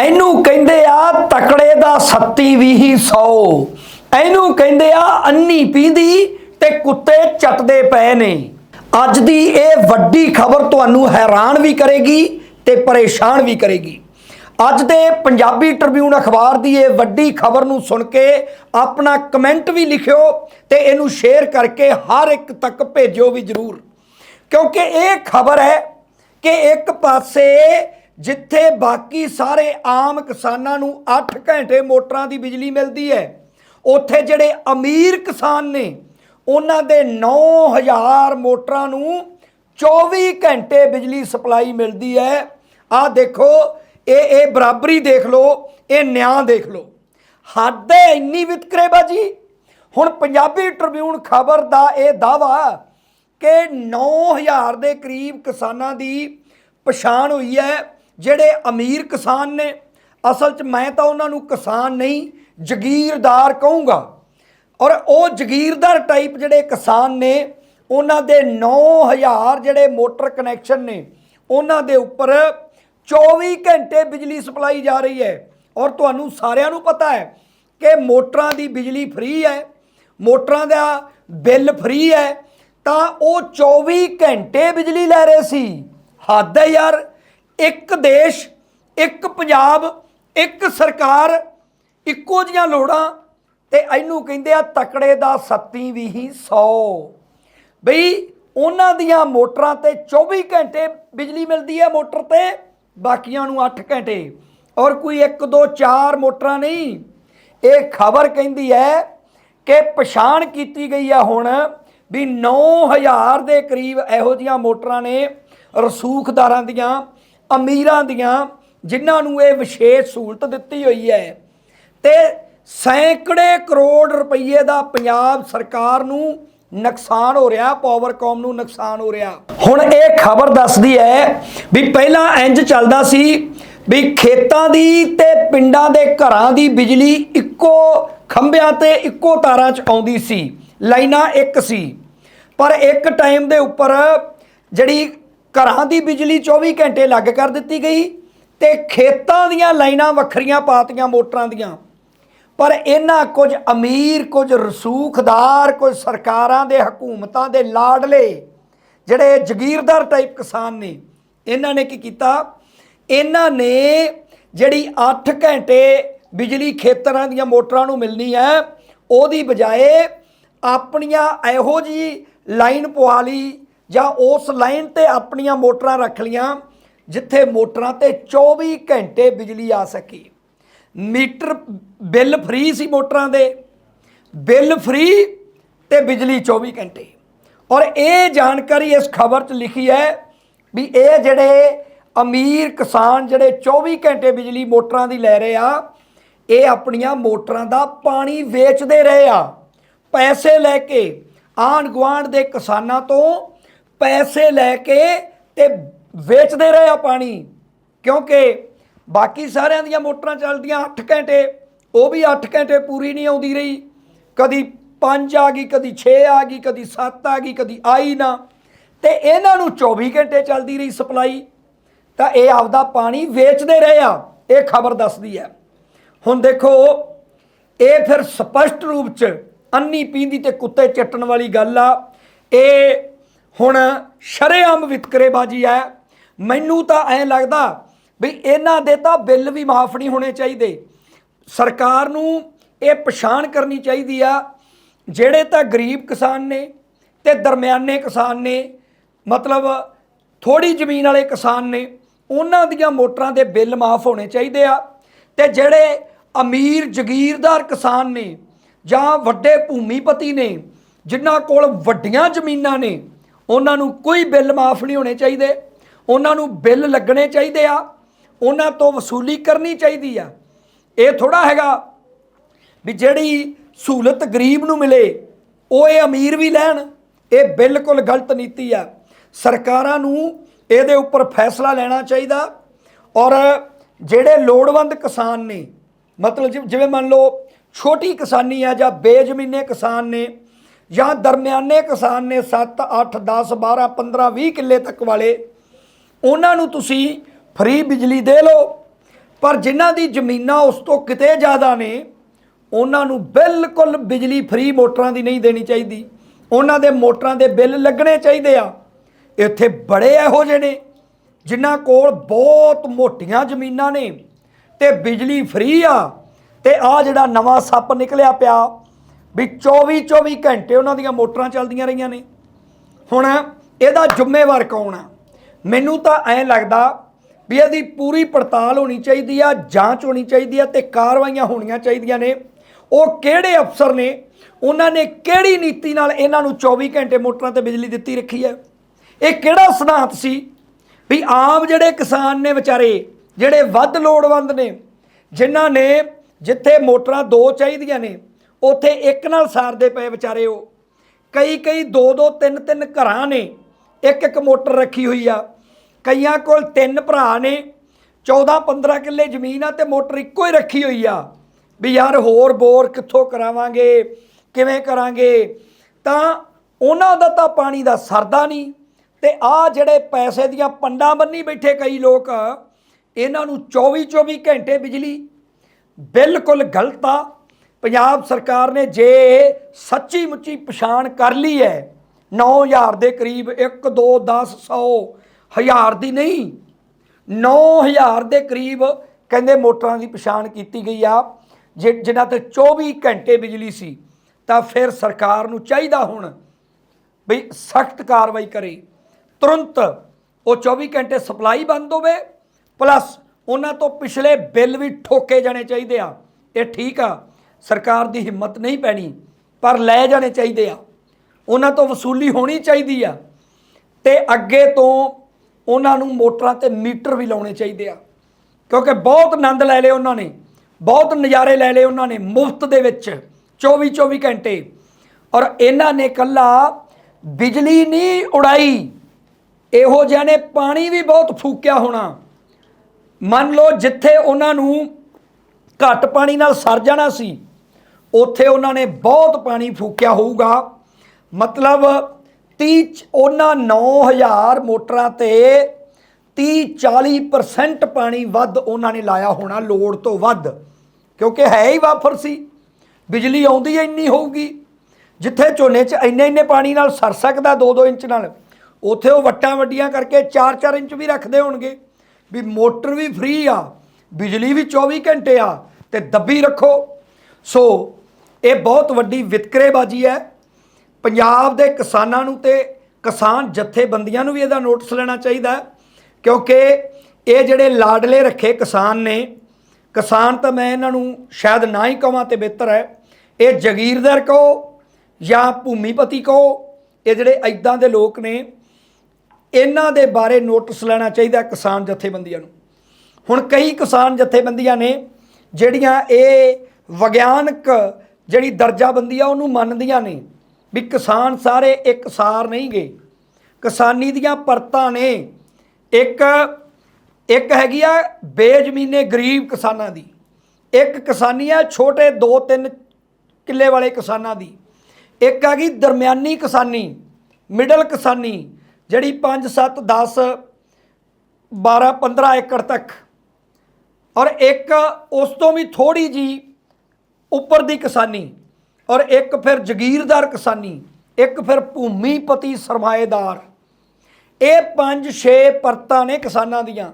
ਇਹਨੂੰ ਕਹਿੰਦੇ ਆ ਤਕੜੇ ਦਾ ਸੱਤੀ ਵੀ ਹੀ 100 ਇਹਨੂੰ ਕਹਿੰਦੇ ਆ ਅੰਨੀ ਪੀਂਦੀ ਤੇ ਕੁੱਤੇ ਚੱਟਦੇ ਪਏ ਨੇ। ਅੱਜ ਦੀ ਇਹ ਵੱਡੀ ਖਬਰ ਤੁਹਾਨੂੰ ਹੈਰਾਨ ਵੀ ਕਰੇਗੀ ਤੇ ਪਰੇਸ਼ਾਨ ਵੀ ਕਰੇਗੀ। ਅੱਜ ਦੇ ਪੰਜਾਬੀ ਟ੍ਰਿਬਿਊਨ ਅਖਬਾਰ ਦੀ ਇਹ ਵੱਡੀ ਖਬਰ ਨੂੰ ਸੁਣ ਕੇ ਆਪਣਾ ਕਮੈਂਟ ਵੀ ਲਿਖਿਓ ਤੇ ਇਹਨੂੰ ਸ਼ੇਅਰ ਕਰਕੇ ਹਰ ਇੱਕ ਤੱਕ ਭੇਜਿਓ ਵੀ ਜ਼ਰੂਰ। ਕਿਉਂਕਿ ਇਹ ਖਬਰ ਹੈ ਕਿ ਇੱਕ ਪਾਸੇ ਜਿੱਥੇ ਬਾਕੀ ਸਾਰੇ ਆਮ ਕਿਸਾਨਾਂ ਨੂੰ 8 ਘੰਟੇ ਮੋਟਰਾਂ ਦੀ ਬਿਜਲੀ ਮਿਲਦੀ ਹੈ, ਉੱਥੇ ਜਿਹੜੇ ਅਮੀਰ ਕਿਸਾਨ ਨੇ, ਉਹਨਾਂ ਦੇ 9000 ਮੋਟਰਾਂ ਨੂੰ 24 ਘੰਟੇ ਬਿਜਲੀ ਸਪਲਾਈ ਮਿਲਦੀ ਹੈ। ਆਹ ਦੇਖੋ, ਇਹ ਇਹ ਬਰਾਬਰੀ ਦੇਖ ਲਓ, ਇਹ ਨਿਆਂ ਦੇਖ ਲਓ। ਹੱਦ ਹੈ ਇੰਨੀ ਵਿਤਕਰੇਬਾਜੀ। ਹੁਣ ਪੰਜਾਬੀ ਟ੍ਰਿਬਿਊਨ ਖਬਰ ਦਾ ਇਹ ਦਾਵਾ ਕਿ 9000 ਦੇ ਕਰੀਬ ਕਿਸਾਨਾਂ ਦੀ ਪਛਾਣ ਹੋਈ ਹੈ। ਜਿਹੜੇ ਅਮੀਰ ਕਿਸਾਨ ਨੇ, ਅਸਲ 'ਚ ਮੈਂ ਤਾਂ ਉਹਨਾਂ ਨੂੰ ਕਿਸਾਨ ਨਹੀਂ, ਜ਼ਗੀਰਦਾਰ ਕਹੂੰਗਾ। ਔਰ ਉਹ ਜ਼ਗੀਰਦਾਰ ਟਾਈਪ ਜਿਹੜੇ ਕਿਸਾਨ ਨੇ, ਉਹਨਾਂ ਦੇ 9000 ਜਿਹੜੇ ਮੋਟਰ ਕਨੈਕਸ਼ਨ ਨੇ, ਉਹਨਾਂ ਦੇ ਉੱਪਰ 24 ਘੰਟੇ ਬਿਜਲੀ ਸਪਲਾਈ ਜਾ ਰਹੀ ਹੈ। ਔਰ ਤੁਹਾਨੂੰ ਸਾਰਿਆਂ ਨੂੰ ਪਤਾ ਹੈ ਕਿ ਮੋਟਰਾਂ ਦੀ ਬਿਜਲੀ ਫ੍ਰੀ ਹੈ, ਮੋਟਰਾਂ ਦਾ ਬਿੱਲ ਫ੍ਰੀ ਹੈ, ਤਾਂ ਉਹ 24 ਘੰਟੇ ਬਿਜਲੀ ਲੈ ਰਹੇ ਸੀ। ਹੱਦ ਹੈ ਯਾਰ। ਇੱਕ ਦੇਸ਼, ਇੱਕ ਪੰਜਾਬ, ਇੱਕ ਸਰਕਾਰ ਇੱਕੋ ਜੀਆਂ ਲੋੜਾਂ ਤੇ ਇਹਨੂੰ ਕਹਿੰਦੇ ਆ ਤਕੜੇ ਦਾ ਸੱਤੀ ਵੀ ਹੀ 100 ਬਈ ਉਹਨਾਂ ਦੀਆਂ ਮੋਟਰਾਂ ਤੇ 24 ਘੰਟੇ ਬਿਜਲੀ ਮਿਲਦੀ ਹੈ ਮੋਟਰ ਤੇ, ਬਾਕੀਆਂ ਨੂੰ 8 ਘੰਟੇ। ਔਰ ਕੋਈ 1 2 4 ਮੋਟਰਾਂ ਨਹੀਂ। ਇਹ ਖਬਰ ਕਹਿੰਦੀ ਹੈ ਕਿ ਪਛਾਣ ਕੀਤੀ ਗਈ ਆ ਹੁਣ ਵੀ 9000 ਦੇ ਕਰੀਬ ਇਹੋ ਜੀਆਂ ਮੋਟਰਾਂ ਨੇ ਰਸੂਖਦਾਰਾਂ ਦੀਆਂ ਅਮੀਰਾਂ ਦੀਆਂ ਜਿਨ੍ਹਾਂ ਨੂੰ ਇਹ ਵਿਸ਼ੇਸ਼ ਸਹੂਲਤ ਦਿੱਤੀ ਹੋਈ ਹੈ ਤੇ ਸੈਂਕੜੇ ਕਰੋੜ ਰੁਪਏ ਦਾ ਪੰਜਾਬ ਸਰਕਾਰ ਨੂੰ ਨੁਕਸਾਨ ਹੋ ਰਿਹਾ ਪਾਵਰਕਾਮ ਨੂੰ ਨੁਕਸਾਨ ਹੋ ਰਿਹਾ। ਹੁਣ ਇਹ ਖਬਰ ਦੱਸਦੀ ਹੈ ਵੀ ਪਹਿਲਾਂ ਇੰਜ ਚੱਲਦਾ ਸੀ ਵੀ ਖੇਤਾਂ ਦੀ ਤੇ ਪਿੰਡਾਂ ਦੇ ਘਰਾਂ ਦੀ ਬਿਜਲੀ ਇੱਕੋ ਖੰਭਿਆਂ ਤੇ ਇੱਕੋ ਤਾਰਾਂ 'ਚ ਆਉਂਦੀ ਸੀ, ਲਾਈਨਾਂ ਇੱਕ ਸੀ। ਪਰ ਇੱਕ ਟਾਈਮ ਦੇ ਉੱਪਰ ਜਿਹੜੀ ਘਰਾਂ ਦੀ ਬਿਜਲੀ 24 ਘੰਟੇ ਲੱਗ ਕਰ ਦਿੱਤੀ ਗਈ ਤੇ ਖੇਤਾਂ ਦੀਆਂ ਲਾਈਨਾਂ ਵੱਖਰੀਆਂ ਪਾਤੀਆਂ ਮੋਟਰਾਂ ਦੀਆਂ। ਪਰ ਇਹਨਾਂ ਕੁਝ ਅਮੀਰ, ਕੁਝ ਰਸੂਖਦਾਰ, ਕੁਝ ਸਰਕਾਰਾਂ ਦੇ ਹਕੂਮਤਾਂ ਦੇ ਲਾਡਲੇ ਜਿਹੜੇ ਜ਼ਗੀਰਦਾਰ ਟਾਈਪ ਕਿਸਾਨ ਨੇ, ਇਹਨਾਂ ਨੇ ਕੀ ਕੀਤਾ? ਇਹਨਾਂ ਨੇ ਜਿਹੜੀ 8 ਘੰਟੇ ਬਿਜਲੀ ਖੇਤਰਾਂ ਦੀਆਂ ਮੋਟਰਾਂ ਨੂੰ ਮਿਲਣੀ ਹੈ, ਉਹਦੀ ਬਜਾਏ ਆਪਣੀਆਂ ਇਹੋ ਜੀ ਲਾਈਨ ਪਵਾ ਲਈ ਜਾਂ ਉਸ ਲਾਈਨ ਤੇ ਆਪਣੀਆਂ ਮੋਟਰਾਂ ਰੱਖ ਲੀਆਂ ਜਿੱਥੇ ਮੋਟਰਾਂ ਤੇ 24 ਘੰਟੇ ਬਿਜਲੀ ਆ ਸਕੀ। ਮੀਟਰ ਬਿੱਲ ਫ੍ਰੀ ਸੀ ਮੋਟਰਾਂ ਦੇ। ਬਿੱਲ ਫ੍ਰੀ ਤੇ ਬਿਜਲੀ 24 ਘੰਟੇ। ਔਰ ਇਹ ਜਾਣਕਾਰੀ ਇਸ ਖਬਰ 'ਚ ਲਿਖੀ ਹੈ ਵੀ ਇਹ ਜਿਹੜੇ ਅਮੀਰ ਕਿਸਾਨ ਜਿਹੜੇ 24 ਘੰਟੇ ਬਿਜਲੀ ਮੋਟਰਾਂ ਦੀ ਲੈ ਰਹੇ ਆ, ਇਹ ਆਪਣੀਆਂ ਮੋਟਰਾਂ ਦਾ ਪਾਣੀ ਵੇਚਦੇ ਰਹੇ ਆ। ਪੈਸੇ ਲੈ ਕੇ ਆਂਢ ਗੁਆਂਢ ਦੇ ਕਿਸਾਨਾਂ ਤੋਂ ਪੈਸੇ ਲੈ ਕੇ ਤੇ ਵੇਚਦੇ ਰਹੇ ਆ ਪਾਣੀ। ਕਿਉਂਕਿ ਬਾਕੀ ਸਾਰਿਆਂ ਦੀਆਂ ਮੋਟਰਾਂ ਚੱਲਦੀਆਂ 8 ਘੰਟੇ, ਉਹ ਵੀ 8 ਘੰਟੇ ਪੂਰੀ ਨਹੀਂ ਆਉਂਦੀ ਰਹੀ। ਕਦੀ 5 ਆ ਗਈ, ਕਦੀ 6 ਆ ਗਈ, ਕਦੀ 7 ਆ ਗਈ, ਕਦੀ ਆਈ ਨਾ। ਤੇ ਇਹਨਾਂ ਨੂੰ 24 ਘੰਟੇ ਚੱਲਦੀ ਰਹੀ ਸਪਲਾਈ। ਤਾਂ ਇਹ ਆਪਦਾ ਪਾਣੀ ਵੇਚਦੇ ਰਹੇ ਆ, ਇਹ ਖਬਰ ਦੱਸਦੀ ਹੈ। ਹੁਣ ਦੇਖੋ, ਇਹ ਫਿਰ ਸਪਸ਼ਟ ਰੂਪ ਚ ਅੰਨੀ ਪੀਂਦੀ ਤੇ ਕੁੱਤੇ ਚੱਟਣ ਵਾਲੀ ਗੱਲ ਆ। ਇਹ ਹੁਣ ਸ਼ਰੇਆਮ ਵਿਤਕਰੇਬਾਜੀ ਹੈ। ਮੈਨੂੰ ਤਾਂ ਐਂ ਲੱਗਦਾ ਵੀ ਇਹਨਾਂ ਦੇ ਤਾਂ ਬਿੱਲ ਵੀ ਮਾਫ ਨਹੀਂ ਹੋਣੇ ਚਾਹੀਦੇ। ਸਰਕਾਰ ਨੂੰ ਇਹ ਪਛਾਣ ਕਰਨੀ ਚਾਹੀਦੀ ਆ, ਜਿਹੜੇ ਤਾਂ ਗਰੀਬ ਕਿਸਾਨ ਨੇ ਤੇ ਦਰਮਿਆਨੇ ਕਿਸਾਨ ਨੇ, ਮਤਲਬ ਥੋੜੀ ਜ਼ਮੀਨ ਵਾਲੇ ਕਿਸਾਨ ਨੇ, ਉਹਨਾਂ ਦੀਆਂ ਮੋਟਰਾਂ ਦੇ ਬਿੱਲ ਮਾਫ ਹੋਣੇ ਚਾਹੀਦੇ ਆ। ਤੇ ਜਿਹੜੇ ਅਮੀਰ ਜ਼ਗੀਰਦਾਰ ਕਿਸਾਨ ਨੇ ਜਾਂ ਵੱਡੇ ਭੂਮੀਪਤੀ ਨੇ, ਜਿਨ੍ਹਾਂ ਕੋਲ ਵੱਡੀਆਂ ਜ਼ਮੀਨਾਂ ਨੇ ਉਹਨਾਂ ਨੂੰ ਕੋਈ ਬਿੱਲ ਮਾਫ ਨਹੀਂ ਹੋਣੇ ਚਾਹੀਦੇ। ਉਹਨਾਂ ਨੂੰ ਬਿੱਲ ਲੱਗਣੇ ਚਾਹੀਦੇ ਆ। ਉਹਨਾਂ ਤੋਂ ਵਸੂਲੀ ਕਰਨੀ ਚਾਹੀਦੀ ਆ। ਇਹ ਥੋੜਾ ਹੈਗਾ ਵੀ ਜਿਹੜੀ ਸਹੂਲਤ ਗਰੀਬ ਨੂੰ ਮਿਲੇ, ਉਹ ਇਹ ਅਮੀਰ ਵੀ ਲੈਣ। ਇਹ ਬਿਲਕੁਲ ਗਲਤ ਨੀਤੀ ਆ। ਸਰਕਾਰਾਂ ਨੂੰ ਇਹਦੇ ਉੱਪਰ ਫੈਸਲਾ ਲੈਣਾ ਚਾਹੀਦਾ। ਔਰ ਜਿਹੜੇ ਲੋੜਵੰਦ ਕਿਸਾਨ ਨੇ, ਮਤਲਬ ਜਿ- ਜਿਵੇਂ ਮੰਨ ਲਓ ਛੋਟੀ ਕਿਸਾਨੀ ਆ ਜਾਂ ਬੇਜ਼ਮੀਨੇ ਕਿਸਾਨ ਨੇ ਜਾਂ ਦਰਮਿਆਨੇ ਕਿਸਾਨ ਨੇ 7 8 10 12 15 20 ਕਿੱਲੇ ਤੱਕ ਵਾਲੇ, ਉਹਨਾਂ ਨੂੰ ਤੁਸੀਂ ਫ੍ਰੀ ਬਿਜਲੀ ਦੇ ਲਓ। ਪਰ ਜਿਨ੍ਹਾਂ ਦੀ ਜ਼ਮੀਨਾਂ ਉਸ ਤੋਂ ਕਿਤੇ ਜ਼ਿਆਦਾ ਨੇ, ਉਹਨਾਂ ਨੂੰ ਬਿਲਕੁਲ ਬਿਜਲੀ ਫ੍ਰੀ ਮੋਟਰਾਂ ਦੀ ਨਹੀਂ ਦੇਣੀ ਚਾਹੀਦੀ। ਉਹਨਾਂ ਦੇ ਮੋਟਰਾਂ ਦੇ ਬਿੱਲ ਲੱਗਣੇ ਚਾਹੀਦੇ ਆ। ਇੱਥੇ ਬੜੇ ਇਹੋ ਜਿਹੇ ਨੇ, ਜਿਨ੍ਹਾਂ ਕੋਲ ਬਹੁਤ ਮੋਟੀਆਂ ਜ਼ਮੀਨਾਂ ਨੇ ਤੇ ਬਿਜਲੀ ਫ੍ਰੀ ਆ। ਤੇ ਆ ਜਿਹੜਾ ਨਵਾਂ ਸੱਪ ਨਿਕਲਿਆ ਪਿਆ ਵੀ 24 24 ਘੰਟੇ ਉਹਨਾਂ ਦੀਆਂ ਮੋਟਰਾਂ ਚੱਲਦੀਆਂ ਰਹੀਆਂ ਨੇ। ਹੁਣ ਇਹਦਾ ਜ਼ਿੰਮੇਵਾਰ ਕੌਣ ਆ? ਮੈਨੂੰ ਤਾਂ ਐਂ ਲੱਗਦਾ ਵੀ ਇਹਦੀ ਪੂਰੀ ਪੜਤਾਲ ਹੋਣੀ ਚਾਹੀਦੀ ਆ, ਜਾਂਚ ਹੋਣੀ ਚਾਹੀਦੀ ਆ ਤੇ ਕਾਰਵਾਈਆਂ ਹੋਣੀਆਂ ਚਾਹੀਦੀਆਂ ਨੇ। ਉਹ ਕਿਹੜੇ ਅਫਸਰ ਨੇ? ਉਹਨਾਂ ਨੇ ਕਿਹੜੀ ਨੀਤੀ ਨਾਲ ਇਹਨਾਂ ਨੂੰ 24 ਘੰਟੇ ਮੋਟਰਾਂ ਤੇ ਬਿਜਲੀ ਦਿੱਤੀ ਰੱਖੀ ਹੈ? ਇਹ ਕਿਹੜਾ ਸਿਧਾਂਤ ਸੀ ਵੀ ਆਮ ਜਿਹੜੇ ਕਿਸਾਨ ਨੇ ਵਿਚਾਰੇ, ਜਿਹੜੇ ਵੱਧ ਲੋੜਵੰਦ ਨੇ, ਜਿਨ੍ਹਾਂ ਨੇ ਜਿੱਥੇ ਮੋਟਰਾਂ ਦੋ ਚਾਹੀਦੀਆਂ ਨੇ ਉੱਥੇ ਇੱਕ ਨਾਲ ਸਾਰਦੇ ਪਏ ਵਿਚਾਰੇ ਉਹ। ਕਈ ਕਈ ਦੋ ਦੋ ਤਿੰਨ ਤਿੰਨ ਘਰਾਂ ਨੇ, ਇੱਕ ਇੱਕ ਮੋਟਰ ਰੱਖੀ ਹੋਈ ਆ। ਕਈਆਂ ਕੋਲ ਤਿੰਨ ਭਰਾ ਨੇ 14 15 ਕਿੱਲੇ ਜ਼ਮੀਨ ਆ ਤੇ ਮੋਟਰ ਇੱਕੋ ਹੀ ਰੱਖੀ ਹੋਈ ਆ। ਵੀ ਯਾਰ ਹੋਰ ਬੋਰ ਕਿੱਥੋਂ ਕਰਾਵਾਂਗੇ, ਕਿਵੇਂ ਕਰਾਂਗੇ? ਤਾਂ ਉਹਨਾਂ ਦਾ ਤਾਂ ਪਾਣੀ ਦਾ ਸਰਦਾ ਨਹੀਂ ਤੇ ਆ ਜਿਹੜੇ ਪੈਸੇ ਦੀਆਂ ਪੰਡਾਂ ਬੰਨੀ ਬੈਠੇ ਕਈ ਲੋਕ, ਇਹਨਾਂ ਨੂੰ 24 24 ਘੰਟੇ ਬਿਜਲੀ ਬਿਲਕੁਲ ਗਲਤ ਆ। ਪੰਜਾਬ ਸਰਕਾਰ ਨੇ ਜੇ ਸੱਚੀ ਮੁੱਚੀ ਪਛਾਣ ਕਰ ਲਈ ਹੈ 9000 ਦੇ ਕਰੀਬ 1 2 10 100 ਹਜ਼ਾਰ ਦੀ ਨਹੀਂ 9000 ਦੇ ਕਰੀਬ ਕਹਿੰਦੇ ਮੋਟਰਾਂ ਦੀ ਪਛਾਣ ਕੀਤੀ ਗਈ ਆ, ਜਿ- ਜਿਨ੍ਹਾਂ ਤੇ 24 ਘੰਟੇ ਬਿਜਲੀ ਸੀ, ਤਾਂ ਫਿਰ ਸਰਕਾਰ ਨੂੰ ਚਾਹੀਦਾ ਹੁਣ ਵੀ ਸਖਤ ਕਾਰਵਾਈ ਕਰੇ। ਤੁਰੰਤ ਉਹ 24 ਘੰਟੇ ਸਪਲਾਈ ਬੰਦ ਹੋਵੇ, ਪਲੱਸ ਉਹਨਾਂ ਤੋਂ ਪਿਛਲੇ ਬਿੱਲ ਵੀ ਠੋਕੇ ਜਾਣੇ ਚਾਹੀਦੇ ਆ। ਇਹ ਠੀਕ ਆ। ਸਰਕਾਰ ਦੀ ਹਿੰਮਤ ਨਹੀਂ ਪੈਣੀ, ਪਰ ਲੈ ਜਾਣੇ ਚਾਹੀਦੇ ਆ। ਉਹਨਾਂ ਤੋਂ ਵਸੂਲੀ ਹੋਣੀ ਚਾਹੀਦੀ ਆ ਤੇ ਅੱਗੇ ਤੋਂ ਉਹਨਾਂ ਨੂੰ ਮੋਟਰਾਂ ਤੇ ਮੀਟਰ ਵੀ ਲਾਉਣੇ ਚਾਹੀਦੇ ਆ। ਕਿਉਂਕਿ ਬਹੁਤ ਆਨੰਦ ਲੈ ਲਏ ਉਹਨਾਂ ਨੇ, ਬਹੁਤ ਨਜ਼ਾਰੇ ਲੈ ਲਏ ਉਹਨਾਂ ਨੇ ਮੁਫਤ ਦੇ ਵਿੱਚ 24 24 ਘੰਟੇ। ਔਰ ਇਹਨਾਂ ਨੇ ਕੱਲਾ ਬਿਜਲੀ ਨਹੀਂ ਉਡਾਈ, ਇਹੋ ਜਿਹਾ ਨੇ ਪਾਣੀ ਵੀ ਬਹੁਤ ਫੂਕਿਆ ਹੋਣਾ। ਮੰਨ ਲਓ ਜਿੱਥੇ ਉਹਨਾਂ ਨੂੰ ਘੱਟ ਪਾਣੀ ਨਾਲ ਸਰ ਜਾਣਾ ਸੀ ਉੱਥੇ ਉਹਨਾਂ ਨੇ ਬਹੁਤ ਪਾਣੀ ਫੂਕਿਆ ਹੋਊਗਾ। ਮਤਲਬ 30 ਚ- ਉਹਨਾਂ 9000 ਮੋਟਰਾਂ ਤੇ 30 40% ਪਾਣੀ ਵੱਧ ਉਹਨਾਂ ਨੇ ਲਾਇਆ ਹੋਣਾ ਲੋੜ ਤੋਂ ਵੱਧ। ਕਿਉਂਕਿ ਹੈ ਹੀ ਵਾਫਰ ਸੀ। ਬਿਜਲੀ ਆਉਂਦੀ ਹੀ ਇੰਨੀ ਹੋਊਗੀ। ਜਿੱਥੇ ਝੋਨੇ 'ਚ ਇੰਨੇ ਇੰਨੇ ਪਾਣੀ ਨਾਲ ਸਰ ਸਕਦਾ 2-2 ਇੰਚ ਨਾਲ, ਉੱਥੇ ਉਹ ਵੱਟਾਂ ਵੱਡੀਆਂ ਕਰਕੇ 4-4 ਇੰਚ ਵੀ ਰੱਖਦੇ ਹੋਣਗੇ। ਵੀ ਮੋਟਰ ਵੀ ਫ੍ਰੀ ਆ, ਬਿਜਲੀ ਵੀ 24 ਘੰਟੇ ਆ, ਤੇ ਦੱਬੀ ਰੱਖੋ। ਸੋ ਇਹ ਬਹੁਤ ਵੱਡੀ ਵਿਤਕਰੇਬਾਜ਼ੀ ਹੈ। ਪੰਜਾਬ ਦੇ ਕਿਸਾਨਾਂ ਨੂੰ ਤੇ ਕਿਸਾਨ ਜਥੇਬੰਦੀਆਂ ਨੂੰ ਵੀ ਇਹਦਾ ਨੋਟਿਸ ਲੈਣਾ ਚਾਹੀਦਾ ਕਿਉਂਕਿ ਇਹ ਜਿਹੜੇ ਲਾਡਲੇ ਰੱਖੇ ਕਿਸਾਨ ਨੇ, ਕਿਸਾਨ ਤਾਂ ਮੈਂ ਇਹਨਾਂ ਨੂੰ ਸ਼ਾਇਦ ਨਾ ਹੀ ਕਹਾਂ ਤੇ ਬਿਹਤਰ ਹੈ। ਇਹ ਜਗੀਰਦਾਰ ਕਹੋ ਜਾਂ ਭੂਮੀਪਤੀ ਕਹੋ, ਇਹ ਜਿਹੜੇ ਐਦਾਂ ਦੇ ਲੋਕ ਨੇ, ਇਹਨਾਂ ਦੇ ਬਾਰੇ ਨੋਟਿਸ ਲੈਣਾ ਚਾਹੀਦਾ ਕਿਸਾਨ ਜਥੇਬੰਦੀਆਂ ਨੂੰ। ਹੁਣ ਕਈ ਕਿਸਾਨ ਜਥੇਬੰਦੀਆਂ ਨੇ, ਜਿਹੜੀਆਂ ਇਹ ਵਿਗਿਆਨਕ ਜਿਹੜੀ ਦਰਜਾਬੰਦੀ ਆ, ਉਹਨੂੰ ਮੰਨਦੀਆਂ ਨੇ ਵੀ ਕਿਸਾਨ ਸਾਰੇ ਇੱਕ ਸਾਰ ਨਹੀਂ ਗਏ। ਕਿਸਾਨੀ ਦੀਆਂ ਪਰਤਾਂ ਨੇ। ਇੱਕ ਇੱਕ ਹੈਗੀ ਆ ਬੇਜ਼ਮੀਨੇ ਗਰੀਬ ਕਿਸਾਨਾਂ ਦੀ। ਇੱਕ ਕਿਸਾਨੀ ਆ ਛੋਟੇ 2-3 ਕਿੱਲੇ ਵਾਲੇ ਕਿਸਾਨਾਂ ਦੀ। ਇੱਕ ਹੈਗੀ ਦਰਮਿਆਨੀ ਕਿਸਾਨੀ, ਮਿਡਲ ਕਿਸਾਨੀ, ਜਿਹੜੀ 5 7 10 12 15 ਏਕੜ ਤੱਕ। ਔਰ ਇੱਕ ਉਸ ਤੋਂ ਵੀ ਥੋੜੀ ਜੀ ਉੱਪਰ ਦੀ ਕਿਸਾਨੀ ਔਰ ਇੱਕ ਫਿਰ ਜ਼ਗੀਰਦਾਰ ਕਿਸਾਨੀ, ਇੱਕ ਫਿਰ ਭੂਮੀਪਤੀ ਸਰਮਾਏਦਾਰ। ਇਹ ਪੰਜ ਛੇ ਪਰਤਾਂ ਨੇ ਕਿਸਾਨਾਂ ਦੀਆਂ।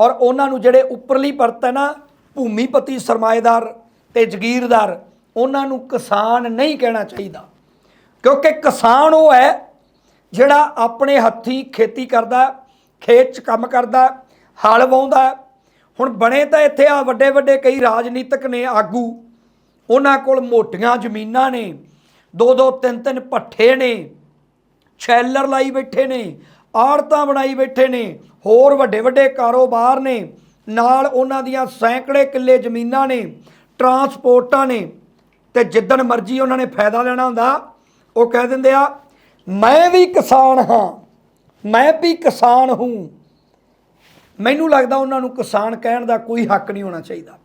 ਔਰ ਉਹਨਾਂ ਨੂੰ ਜਿਹੜੇ ਉੱਪਰਲੀ ਪਰਤ ਹੈ ਨਾ, ਭੂਮੀਪਤੀ ਸਰਮਾਏਦਾਰ ਤੇ ਜ਼ਗੀਰਦਾਰ, ਉਹਨਾਂ ਨੂੰ ਕਿਸਾਨ ਨਹੀਂ ਕਹਿਣਾ ਚਾਹੀਦਾ। ਕਿਉਂਕਿ ਕਿਸਾਨ ਉਹ ਹੈ ਜਿਹੜਾ ਆਪਣੇ ਹੱਥੀਂ ਖੇਤੀ ਕਰਦਾ, ਖੇਤ 'ਚ ਕੰਮ ਕਰਦਾ, ਹਲ ਵਾਉਂਦਾ ਹੁਣ ਬਣੇ ਤਾਂ ਇੱਥੇ ਆ ਵੱਡੇ ਵੱਡੇ ਕਈ ਰਾਜਨੀਤਿਕ ਨੇ ਆਗੂ। ਉਹਨਾਂ ਕੋਲ ਮੋਟੀਆਂ ਜ਼ਮੀਨਾਂ ਨੇ, ਦੋ ਦੋ ਤਿੰਨ ਤਿੰਨ ਪੱਠੇ ਨੇ, ਛੈਲਰ ਲਾਈ ਬੈਠੇ ਨੇ, ਆੜਤਾਂ ਬਣਾਈ ਬੈਠੇ ਨੇ, ਹੋਰ ਵੱਡੇ ਵੱਡੇ ਕਾਰੋਬਾਰ ਨੇ, ਨਾਲ ਉਹਨਾਂ ਦੀਆਂ ਸੈਂਕੜੇ ਕਿੱਲੇ ਜ਼ਮੀਨਾਂ ਨੇ, ਟਰਾਂਸਪੋਰਟਾਂ ਨੇ, ਤੇ ਜਿੱਦਣ ਮਰਜ਼ੀ ਉਹਨਾਂ ਨੇ ਫਾਇਦਾ ਲੈਣਾ ਹੁੰਦਾ, ਉਹ ਕਹਿ ਦਿੰਦੇ ਆ, ਮੈਂ ਵੀ ਕਿਸਾਨ ਹਾਂ, ਮੈਂ ਵੀ ਕਿਸਾਨ ਹੂੰ ਮੈਨੂੰ ਲੱਗਦਾ ਉਹਨਾਂ ਨੂੰ ਕਿਸਾਨ ਕਹਿਣ ਦਾ ਕੋਈ ਹੱਕ ਨਹੀਂ ਹੋਣਾ ਚਾਹੀਦਾ।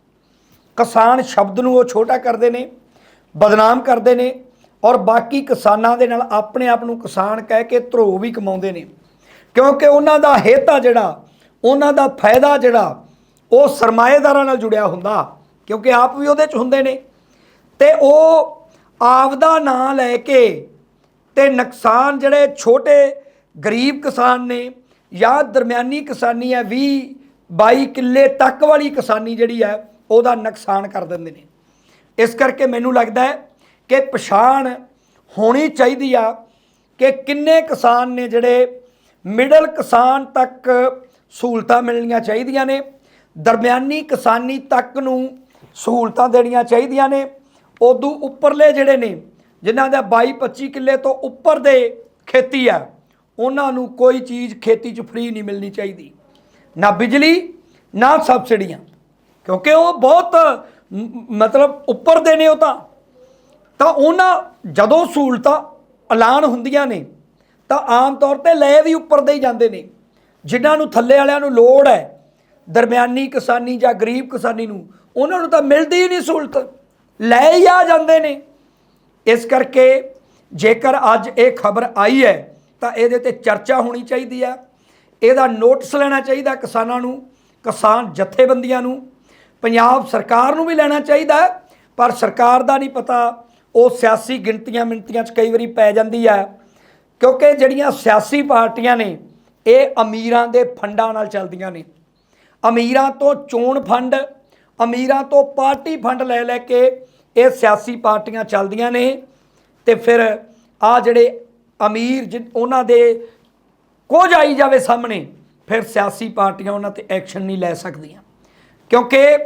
ਕਿਸਾਨ ਸ਼ਬਦ ਨੂੰ ਉਹ ਛੋਟਾ ਕਰਦੇ ਨੇ, ਬਦਨਾਮ ਕਰਦੇ ਨੇ ਔਰ ਬਾਕੀ ਕਿਸਾਨਾਂ ਦੇ ਨਾਲ ਆਪਣੇ ਆਪ ਨੂੰ ਕਿਸਾਨ ਕਹਿ ਕੇ ਧਰੋ ਵੀ ਕਮਾਉਂਦੇ ਨੇ। ਕਿਉਂਕਿ ਉਹਨਾਂ ਦਾ ਹਿੱਤ ਆ ਜਿਹੜਾ, ਉਹਨਾਂ ਦਾ ਫਾਇਦਾ ਜਿਹੜਾ, ਉਹ ਸਰਮਾਏਦਾਰਾਂ ਨਾਲ ਜੁੜਿਆ ਹੁੰਦਾ, ਕਿਉਂਕਿ ਆਪ ਵੀ ਉਹਦੇ ਚ ਹੁੰਦੇ ਨੇ। ਤੇ ਉਹ ਆਪਦਾ ਨਾਂ ਲੈ ਕੇ ਤੇ ਨੁਕਸਾਨ ਜਿਹੜੇ ਛੋਟੇ ਗਰੀਬ ਕਿਸਾਨ ਨੇ ਜਾਂ ਦਰਮਿਆਨੀ ਕਿਸਾਨੀ ਹੈ 20 22 ਕਿੱਲੇ ਤੱਕ ਵਾਲੀ ਕਿਸਾਨੀ ਜਿਹੜੀ ਹੈ, ਉਹਦਾ ਨੁਕਸਾਨ ਕਰ ਦਿੰਦੇ ਨੇ। ਇਸ ਕਰਕੇ ਮੈਨੂੰ ਲੱਗਦਾ ਹੈ ਕਿ ਪਛਾਣ ਹੋਣੀ ਚਾਹੀਦੀ ਆ ਕਿ ਕਿੰਨੇ ਕਿਸਾਨ ਨੇ ਜਿਹੜੇ ਮਿਡਲ ਕਿਸਾਨ ਤੱਕ ਸਹੂਲਤਾਂ ਮਿਲਣੀਆਂ ਚਾਹੀਦੀਆਂ ਨੇ, ਦਰਮਿਆਨੀ ਕਿਸਾਨੀ ਤੱਕ ਨੂੰ ਸਹੂਲਤਾਂ ਦੇਣੀਆਂ ਚਾਹੀਦੀਆਂ ਨੇ। ਉਦੋਂ ਉੱਪਰਲੇ ਜਿਹੜੇ ਨੇ, ਜਿਨ੍ਹਾਂ ਦਾ 22 25 ਕਿੱਲੇ ਤੋਂ ਉੱਪਰ ਦੇ ਖੇਤੀ ਆ ਉਹਨਾਂ ਨੂੰ ਕੋਈ ਚੀਜ਼ ਖੇਤੀ 'ਚ ਫ੍ਰੀ ਨਹੀਂ ਮਿਲਣੀ ਚਾਹੀਦੀ। ਨਾ ਬਿਜਲੀ, ਨਾ ਸਬਸਿਡੀਆਂ। ਕਿਉਂਕਿ ਉਹ ਬਹੁਤ ਮਤਲਬ ਉੱਪਰ ਦੇ ਨੇ ਉਹ ਤਾਂ। ਤਾਂ ਉਹਨਾਂ ਜਦੋਂ ਸਹੂਲਤਾਂ ਐਲਾਨ ਹੁੰਦੀਆਂ ਨੇ, ਤਾਂ ਆਮ ਤੌਰ ਤੇ ਲੈ ਵੀ ਉੱਪਰ ਦੇ ਹੀ ਜਾਂਦੇ ਨੇ। ਜਿਨ੍ਹਾਂ ਨੂੰ ਥੱਲੇ ਵਾਲਿਆਂ ਨੂੰ ਲੋੜ ਹੈ, ਦਰਮਿਆਨੀ ਕਿਸਾਨੀ ਜਾਂ ਗਰੀਬ ਕਿਸਾਨੀ ਨੂੰ, ਉਹਨਾਂ ਨੂੰ ਤਾਂ ਮਿਲਦੀ ਹੀ ਨਹੀਂ ਸਹੂਲਤ। ਲੈ ਹੀ ਆ ਜਾਂਦੇ ਨੇ। ਇਸ ਕਰਕੇ ਜੇਕਰ ਅੱਜ ਇਹ ਖਬਰ ਆਈ ਹੈ ਤਾਂ ਇਹਦੇ ਤੇ ਚਰਚਾ ਹੋਣੀ ਚਾਹੀਦੀ ਹੈ ਇਹਦਾ ਨੋਟਿਸ ਲੈਣਾ ਚਾਹੀਦਾ ਕਿਸਾਨਾਂ ਨੂੰ, ਕਿਸਾਨ ਜਥੇਬੰਦੀਆਂ ਨੂੰ। ਪੰਜਾਬ ਸਰਕਾਰ ਨੂੰ ਵੀ ਲੈਣਾ ਚਾਹੀਦਾ, ਪਰ ਸਰਕਾਰ ਦਾ ਨਹੀਂ ਪਤਾ। ਉਹ ਸਿਆਸੀ ਗਿਣਤੀਆਂ ਮਿੰਤੀਆਂ 'ਚ ਕਈ ਵਾਰੀ ਪੈ ਜਾਂਦੀ ਹੈ ਕਿਉਂਕਿ ਜਿਹੜੀਆਂ ਸਿਆਸੀ ਪਾਰਟੀਆਂ ਨੇ, ਇਹ ਅਮੀਰਾਂ ਦੇ ਫੰਡਾਂ ਨਾਲ ਚੱਲਦੀਆਂ ਨੇ। ਅਮੀਰਾਂ ਤੋਂ ਚੋਣ ਫੰਡ, ਅਮੀਰਾਂ ਤੋਂ ਪਾਰਟੀ ਫੰਡ ਲੈ ਲੈ ਕੇ ਇਹ ਸਿਆਸੀ ਪਾਰਟੀਆਂ ਚੱਲਦੀਆਂ ਨੇ। ਤੇ ਫਿਰ ਆ ਜਿਹੜੇ ਅਮੀਰ ਜਿ- ਉਹਨਾਂ ਦੇ ਕੁਝ ਆਈ ਜਾਵੇ ਸਾਹਮਣੇ, ਫਿਰ ਸਿਆਸੀ ਪਾਰਟੀਆਂ ਉਹਨਾਂ ਤੇ ਐਕਸ਼ਨ ਨਹੀਂ ਲੈ ਸਕਦੀਆਂ। ਕਿਉਂਕਿ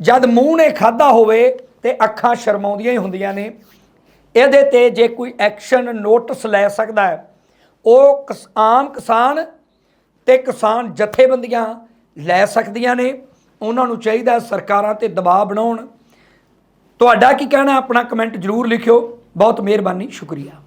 ਜਦ ਮੂੰਹ ਨੇ ਖਾਦਾ ਹੋਵੇ ਤੇ ਅੱਖਾਂ ਸ਼ਰਮਾਉਂਦੀਆਂ ਹੀ ਹੁੰਦੀਆਂ ਨੇ, ਇਹਦੇ ਤੇ ਜੇ ਕੋਈ ਐਕਸ਼ਨ ਨੋਟਿਸ ਲੈ ਸਕਦਾ ਹੈ, ਉਹ ਕਿਸ- ਆਮ ਕਿਸਾਨ ਤੇ ਕਿਸਾਨ ਜਥੇਬੰਦੀਆਂ ਲੈ ਸਕਦੀਆਂ ਨੇ। ਉਹਨਾਂ ਨੂੰ ਚਾਹੀਦਾ ਸਰਕਾਰਾਂ ਤੇ ਦਬਾਅ ਬਣਾਉਣ। ਤੁਹਾਡਾ ਕੀ ਕਹਿਣਾ? ਆਪਣਾ ਕਮੈਂਟ ਜ਼ਰੂਰ ਲਿਖਿਓ। ਬਹੁਤ ਮਿਹਰਬਾਨੀ, ਸ਼ੁਕਰੀਆ।